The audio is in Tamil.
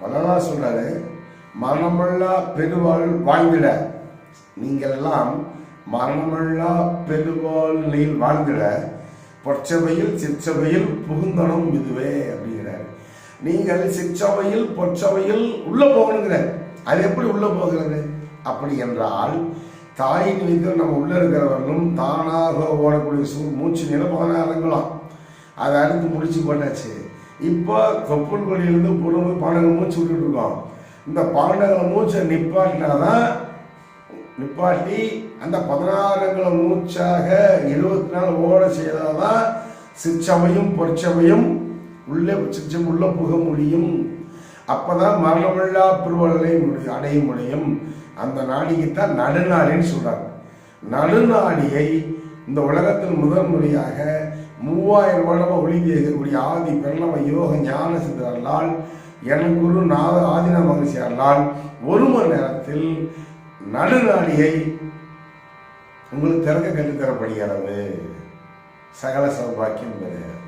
வள்ளலார் சொல்றாரு மரணமல்லா பெருவாள் வாழ்ந்திட. நீங்கள் எல்லாம் மரணமல்லா பெருவாள் நிலையில் வாழ்ந்திட பொற்சபையில் சிற்சபையில் புகுந்தனம் இதுவே அப்படிங்கிறார். நீங்கள் சிற்சபையில் பொற்சபையில் உள்ள போகணுங்கிறார் அது எப்படி உள்ள போகிறது? அப்படி என்றால் தாயின் வீட்டில் நம்ம உள்ள இருக்கிறவர்களும் தானாக ஓடக்கூடிய சூ மூச்சு நிலை பதினாறுங்களாம் அதை அடுத்து முடிச்சு போட்டாச்சு. இப்போ தொப்புள் கொடியிலிருந்து புறவு பாண்டங்கள் மூச்சு விட்டுட்டு இருக்கோம். இந்த பாண்டங்களை மூச்சை நிப்பாட்டினாதான் நிப்பாட்டி அந்த பதினாறுங்களை மூச்சாக இருபத்தி நாலு ஓட செய்தாதான் சிற்சமையும் பொற்சமையும் உள்ளே சிற்சம் உள்ள புக முடியும். அப்பதான் மரணமில்லா பெருவலை முடியும் அடைய முடியும் அந்த நாடிக்குத்தான் நடுநாடின்னு சொல்றாங்க. நடுநாடியை இந்த உலகத்தில் முதல் முறையாக மூவாயிரம் வருடமா ஒழுங்கி இருக்கக்கூடிய ஆதி பிரணவ யோக ஞான சிந்தரலால் எனக்குரு நாத ஆதின மகிழ்ச்சி அருளால் ஒரு மணி நேரத்தில் நடுநாடியை உங்களுக்கு திறக்க கற்றுத்தரப்படுகிறது. சகல சௌபாக்கியம் பெறுகிறது.